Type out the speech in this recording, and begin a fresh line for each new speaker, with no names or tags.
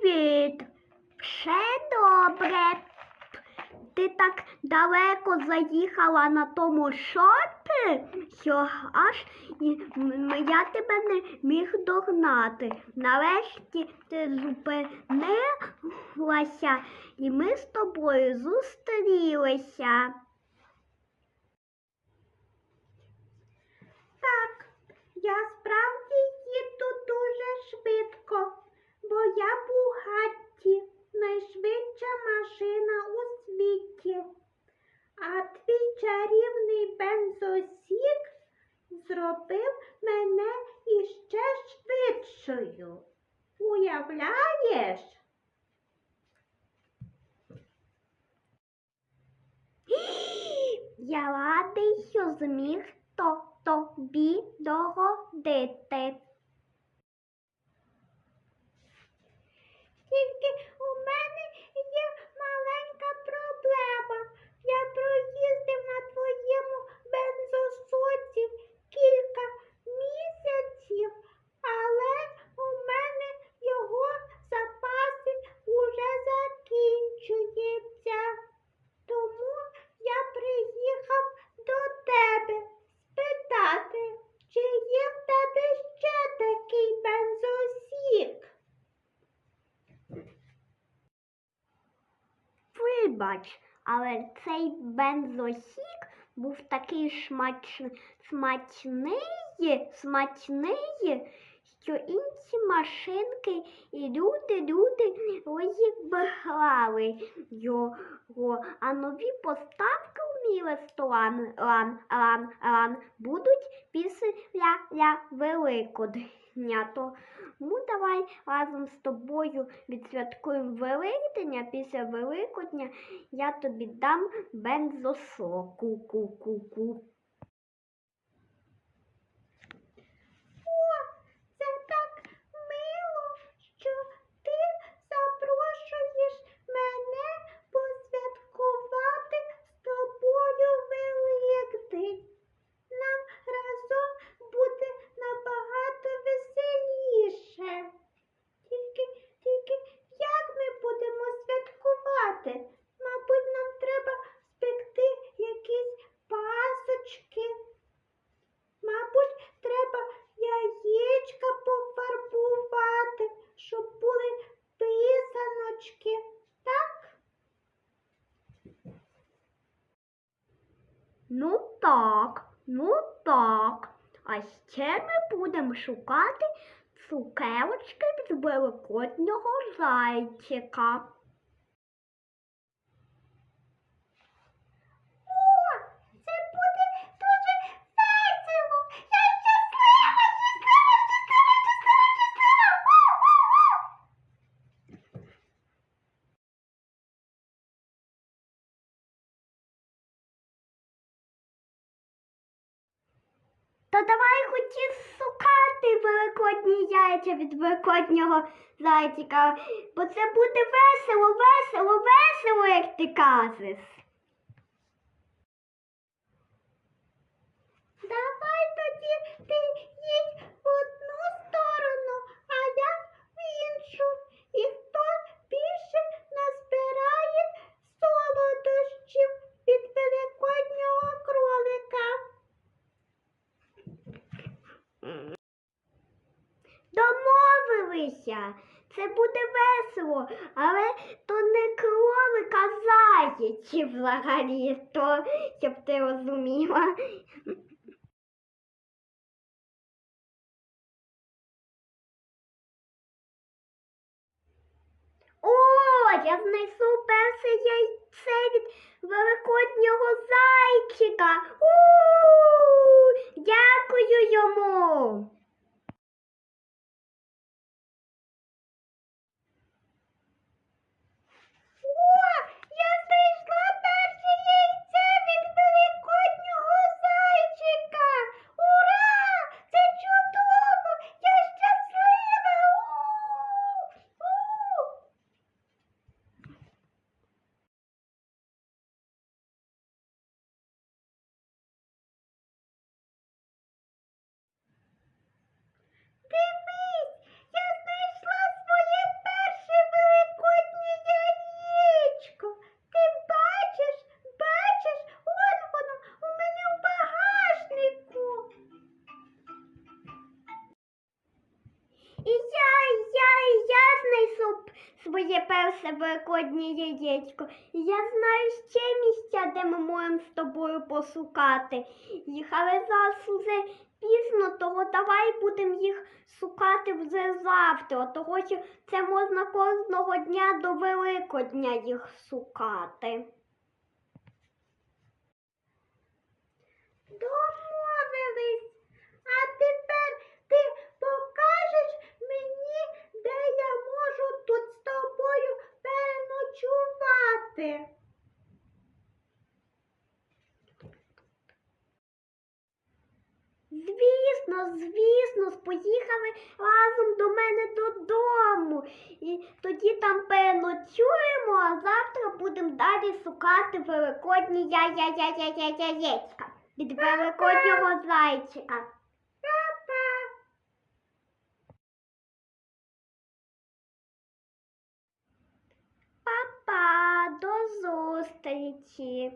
Привіт. Все добре. Ти так далеко заїхала на тому шопі, що аж я тебе не міг догнати. Нарешті ти зупинилася, і ми з тобою зустрілися. Так, я справді їду дуже швидко, бо я Бугатті, найшвидша машина у світі. А твій чарівний бензосік зробив мене іще швидшою. Уявляєш? Я радий, що зміг то тобі догодити. Тільки у мене є маленька проблема. Я проїздив на твоєму бензосоці кілька місяців, але у мене його запаси уже закінчуються. Тому я приїхав до тебе спитати, чи є в тебе ще такий бензосік. Вибач, але цей бензосік був такий шмач... смачний, смачний, що інші машинки і люди, люди розібрали його, а нові поставки у мій ресторан лан, лан, лан, будуть після ля, Великодня. Тому давай разом з тобою відсвяткуємо Великдень, а після Великодня я тобі дам бензосоку. Ку-ку-ку. О, це так мило, що ти запрошуєш мене посвяткувати з тобою Великдень. Нам разом буде набагато веселіше. Тільки, тільки як ми будемо святкувати? Мабуть, нам треба спекти якісь пасочки. Мабуть, треба яєчка пофарбувати, щоб були писаночки. Так? Ну так, ну так. А ще ми будемо шукати цукерочки від великоднього зайчика. То давай хоч і шукати великодні яйця від великоднього зайчика, бо це буде весело, весело, весело, як ти кажеш. Давай тоді ти їдь Домовилися. Це буде весело, але то не кролик, а заєць взагалі, то, щоб ти розуміла. Я знайшов перше яйце від великоднього зайчика. У, дякую йому. І я, я, я знайшов своє перше великоднє яєчко. Я знаю ще місця, де ми можемо з тобою пошукати їх, але зараз уже пізно, того давай будемо їх шукати вже завтра, того що це можна кожного дня до Великодня їх шукати.
Домовились. А тепер ти покажеш мені, де я можу тут з тобою переночувати.
Звісно, звісно, поїхали разом до мене додому. І тоді там переночуємо, а завтра будемо далі шукати великодні я-я-я-я-я-яєчка від великоднього зайчика. 在一
起